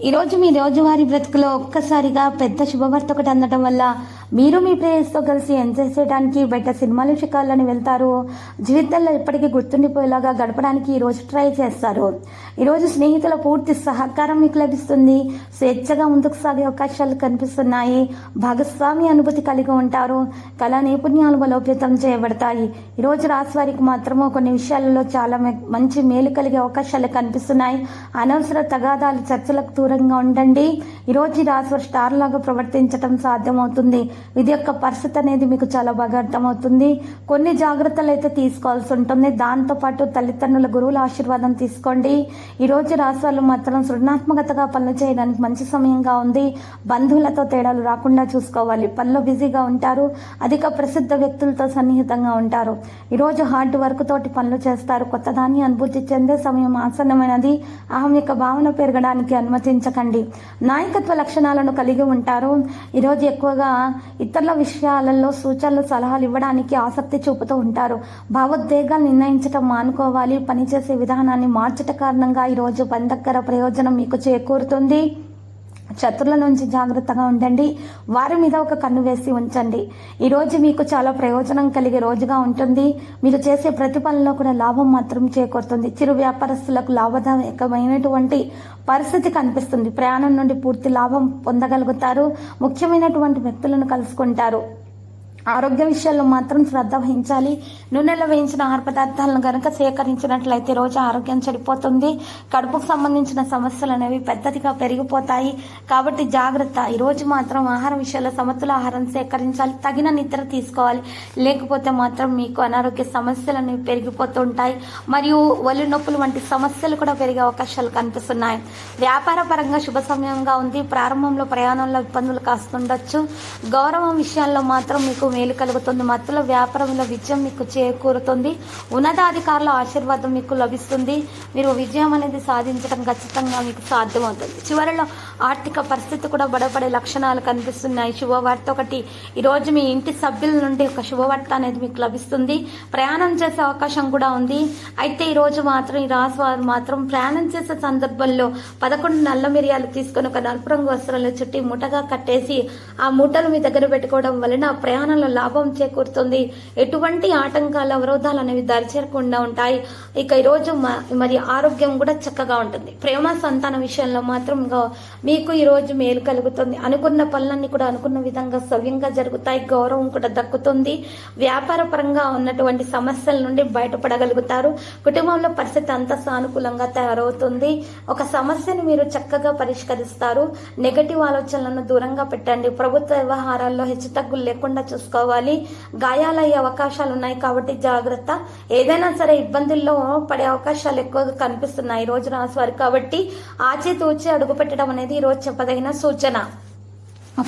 ఈరోజు మీ రోజువారీ బ్రతుకులో ఒక్కసారిగా పెద్ద శుభవార్త ఒకటి అందడం వల్ల మీరు మీ ప్రేయస్తో కలిసి ఎంజాయ్ చేయడానికి బయట సినిమాలు షికార్లని వెళ్తారు? జీవితంలో ఎప్పటికీ గుర్తుండిపోయేలాగా గడపడానికి ఈరోజు ట్రై చేస్తారు. ఈరోజు స్నేహితుల పూర్తి సహకారం మీకు లభిస్తుంది. స్వేచ్ఛగా ముందుకు సాగే అవకాశాలు కనిపిస్తున్నాయి. భాగస్వామి అనుభూతి కలిగి ఉంటారు. కళా నైపుణ్యాలు బలోపేతం చేయబడతాయి. ఈరోజు రాశి వారికి మాత్రము కొన్ని విషయాలలో చాలా మంచి మేలు కలిగే అవకాశాలు కనిపిస్తున్నాయి. అనవసర తగాదాలు చర్చలకు దూరంగా ఉండండి. ఈరోజు ఈ రాశి వారు స్టార్ లాగా ప్రవర్తించడం సాధ్యమవుతుంది. ఇది యొక్క పరిస్థితి అనేది మీకు చాలా బాగా అర్థమవుతుంది. కొన్ని జాగ్రత్తలు అయితే తీసుకోవాల్సి ఉంటుంది. దాంతో పాటు తల్లిదండ్రుల గురువుల ఆశీర్వాదం తీసుకోండి. ఈరోజు రోజు రాశి వాళ్ళు మాత్రం సృజనాత్మకతగా పనులు చేయడానికి మంచి సమయంగా ఉంది. బంధువులతో తేడాలు రాకుండా చూసుకోవాలి. పనిలో బిజీగా ఉంటారు. అధిక ప్రసిద్ధ వ్యక్తులతో సన్నిహితంగా ఉంటారు. ఈరోజు హార్డ్ వర్క్ తోటి పనులు చేస్తారు. కొత్త దాన్ని అనుభూతి చెందే సమయం ఆసన్నమైనది. అహం యొక్క భావన పెరగడానికి అనుమతించకండి. నాయకత్వ లక్షణాలను కలిగి ఉంటారు. ఈరోజు ఎక్కువగా ఇతరుల విషయాలలో సూచనలు సలహాలు ఇవ్వడానికి ఆసక్తి చూపుతూ ఉంటారు. భావోద్వేగాలు నిర్ణయించటం మానుకోవాలి. పనిచేసే విధానాన్ని మార్చట కారణంగా ఈరోజు పని దగ్గర ప్రయోజనం మీకు చేకూరుతుంది. శత్రుల నుంచి జాగ్రత్తగా ఉండండి. వారి మీద ఒక కన్ను వేసి ఉంచండి. ఈ రోజు మీకు చాలా ప్రయోజనం కలిగే రోజుగా ఉంటుంది. మీరు చేసే ప్రతి పనిలో కూడా లాభం మాత్రం చేకూరుతుంది. చిరు వ్యాపారస్తులకు లాభదాయకమైనటువంటి పరిస్థితి కనిపిస్తుంది. ప్రయాణం నుండి పూర్తి లాభం పొందగలుగుతారు. ముఖ్యమైనటువంటి వ్యక్తులను కలుసుకుంటారు. ఆరోగ్య విషయాల్లో మాత్రం శ్రద్ధ వహించాలి. నూనెలో వేయించిన ఆహార పదార్థాలను కనుక సేకరించినట్లయితే రోజు ఆరోగ్యం చెడిపోతుంది. కడుపుకు సంబంధించిన సమస్యలు అనేవి పెద్దదిగా పెరిగిపోతాయి. కాబట్టి జాగ్రత్త. ఈ రోజు మాత్రం ఆహార విషయాల్లో సమతుల ఆహారం సేకరించాలి. తగిన నిద్ర తీసుకోవాలి. లేకపోతే మాత్రం మీకు అనారోగ్య సమస్యలు అనేవి పెరిగిపోతుంటాయి. మరియు ఒళ్ళు నొప్పులు వంటి సమస్యలు కూడా పెరిగే అవకాశాలు కనిపిస్తున్నాయి. వ్యాపార పరంగా శుభ సమయంగా ఉంది. ప్రారంభంలో ప్రయాణంలో ఇబ్బందులు కాస్తుండొచ్చు. గౌరవం విషయాల్లో మాత్రం మీకు మేలు కలుగుతుంది. మత్తులో వ్యాపారంలో విజయం మీకు చేకూరుతుంది. ఉన్నతాధికారుల ఆశీర్వాదం మీకు లభిస్తుంది. మీరు విజయం అనేది సాధించడం ఖచ్చితంగా మీకు సాధ్యమవుతుంది. చివరిలో ఆర్థిక పరిస్థితి కూడా బడపడే లక్షణాలు కనిపిస్తున్నాయి. శుభవార్త ఒకటి. ఈరోజు మీ ఇంటి సభ్యుల నుండి ఒక శుభవార్త అనేది మీకు లభిస్తుంది. ప్రయాణం చేసే అవకాశం కూడా ఉంది. అయితే ఈరోజు మాత్రం ఈ రాశి వారు మాత్రం ప్రయాణం చేసే సందర్భంలో పదకొండు నల్ల మిరియాలు తీసుకొని ఒక నలుపు రంగు వస్త్రాలు చుట్టి మూటగా కట్టేసి ఆ మూటలు మీ దగ్గర పెట్టుకోవడం వలన ప్రయాణంలో లాభం చేకూరుతుంది. ఎటువంటి ఆటంకాలు అవరోధాలు అనేవి దరిచేరకుండా ఉంటాయి. ఇక ఈరోజు మ- మరి ఆరోగ్యం కూడా చక్కగా ఉంటుంది. ప్రేమ సంతాన విషయంలో మాత్రం మీకు ఈ రోజు మేలు కలుగుతుంది. అనుకున్న పనులన్నీ కూడా అనుకున్న విధంగా సవ్యంగా జరుగుతాయి. గౌరవం కూడా దక్కుతుంది. వ్యాపార పరంగా ఉన్నటువంటి సమస్యల నుండి బయటపడగలుగుతారు. కుటుంబంలో పరిస్థితి అంతా సానుకూలంగా తయారవుతుంది. ఒక సమస్యను మీరు చక్కగా పరిష్కరిస్తారు. నెగటివ్ ఆలోచనలను దూరంగా పెట్టండి. ప్రభుత్వ వ్యవహారాల్లో హెచ్చుతగ్గులు లేకుండా చూసుకోవాలి. గాయాలయ్యే అవకాశాలు ఉన్నాయి కాబట్టి జాగ్రత్త. ఏదైనా సరే ఇబ్బందుల్లో పడే అవకాశాలు ఎక్కువగా కనిపిస్తున్నాయి ఈ రోజు రాశి వారు కాబట్టి ఆచితూచి అడుగు పెట్టడం అనేది ఈ రోజు చెప్పదగిన సూచన.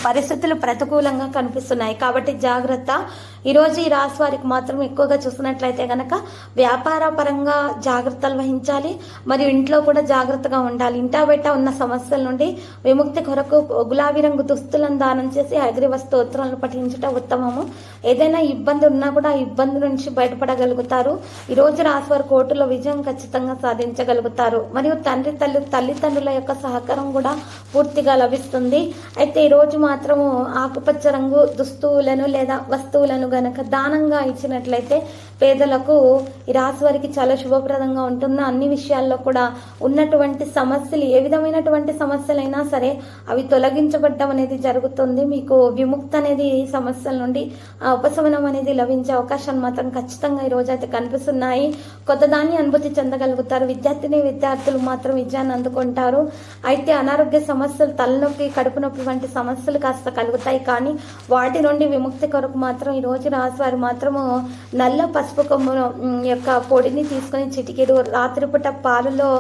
పరిస్థితులు ప్రతికూలంగా కనిపిస్తున్నాయి. కాబట్టి జాగ్రత్త. ఈరోజు ఈ రాశి వారికి మాత్రం ఎక్కువగా చూసినట్లయితే కనుక వ్యాపార పరంగా జాగ్రత్తలు వహించాలి. మరియు ఇంట్లో కూడా జాగ్రత్తగా ఉండాలి. ఇంటా బయట ఉన్న సమస్యల నుండి విముక్తి కొరకు గులాబీ రంగు దుస్తులను దానం చేసి అగ్రివ స్తోత్రాలను పఠించడం ఉత్తమము. ఏదైనా ఇబ్బంది ఉన్నా కూడా ఆ ఇబ్బంది నుంచి బయటపడగలుగుతారు. ఈరోజు రాశి వారి కోర్టులో విజయం ఖచ్చితంగా సాధించగలుగుతారు. మరియు తండ్రి తల్లి తల్లిదండ్రుల యొక్క సహకారం కూడా పూర్తిగా లభిస్తుంది. అయితే ఈరోజు మాత్రము ఆకుపచ్చ రంగు దుస్తువులను లేదా వస్తువులను గనక దానంగా ఇచ్చినట్లయితే పేదలకు ఈ రాశి వారికి చాలా శుభప్రదంగా ఉంటుంది. అన్ని విషయాల్లో కూడా ఉన్నటువంటి సమస్యలు ఏ విధమైనటువంటి సమస్యలైనా సరే అవి తొలగించబడ్డం అనేది జరుగుతుంది. మీకు విముక్తి అనేది సమస్యల నుండి ఆ ఉపశమనం అనేది లభించే అవకాశాలు మాత్రం ఖచ్చితంగా ఈ రోజు అయితే కనిపిస్తున్నాయి కొత్తదాన్ని అనుభూతి చెందగలుగుతారు. విద్యార్థిని విద్యార్థులు మాత్రం విద్యాన్ని అందుకుంటారు. అయితే అనారోగ్య సమస్యలు తలనొప్పి కడుపు నొప్పి వంటి సమస్యలు కాస్త కలుగుతాయి. కానీ వాటి నుండి విముక్తి కొరకు మాత్రం ఈ రోజు రాశివారు మాత్రము నల్ల పసుపు కొమ్మును యొక్క పొడిని తీసుకొని చిటికెడు రాత్రిపూట పాలలో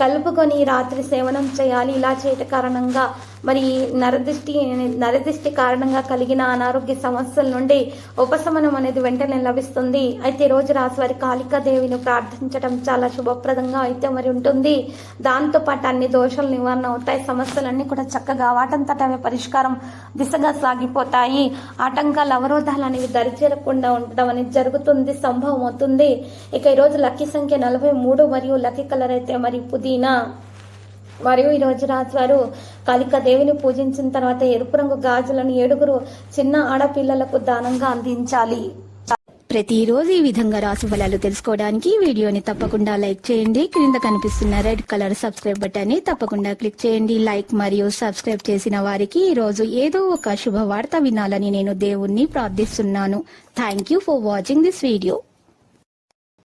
కలుపుకొని రాత్రి సేవనం చేయాలి. ఇలా చేయట కారణంగా మరి నరదృష్టి నరదృష్టి కారణంగా కలిగిన అనారోగ్య సమస్యల నుండి ఉపశమనం అనేది వెంటనే లభిస్తుంది. అయితే రోజు రాశివారి కాళికా దేవిని ప్రార్థించడం చాలా శుభప్రదంగా అయితే మరి ఉంటుంది. దాంతో పాటు అన్ని దోషాలు నివారణ అవుతాయి. సమస్యలన్నీ కూడా చక్కగా వాటంతట పరిష్కారం దిశగా సాగిపోతాయి. ఆటంకాలు అవరోధాలు అనేవి దరిచేరకుండా ఉండడం అనేది జరుగుతుంది సంభవం అవుతుంది. ఇక ఈరోజు లక్కీ సంఖ్య నలభై మూడు మరియు లక్కీ కలర్ అయితే మరి పుదీనా. మరియు ఈ రోజు రాజు కాళికా దేవిని పూజించిన తర్వాత ఎరుపు రంగు గాజులను ఏడుగురు చిన్న ఆడపిల్లలకు దానంగా అందించాలి. ప్రతిరోజు ఈ విధంగా రాశి ఫలాలు తెలుసుకోవడానికి వీడియోని తప్పకుండా లైక్ చేయండి. క్రింద కనిపిస్తున్న రెడ్ కలర్ సబ్స్క్రైబ్ బటన్ని తప్పకుండా క్లిక్ చేయండి. లైక్ మరియు సబ్స్క్రైబ్ చేసిన వారికి ఈ రోజు ఏదో ఒక శుభవార్త వినాలని నేను దేవుణ్ణి ప్రార్థిస్తున్నాను. Thank you for watching this video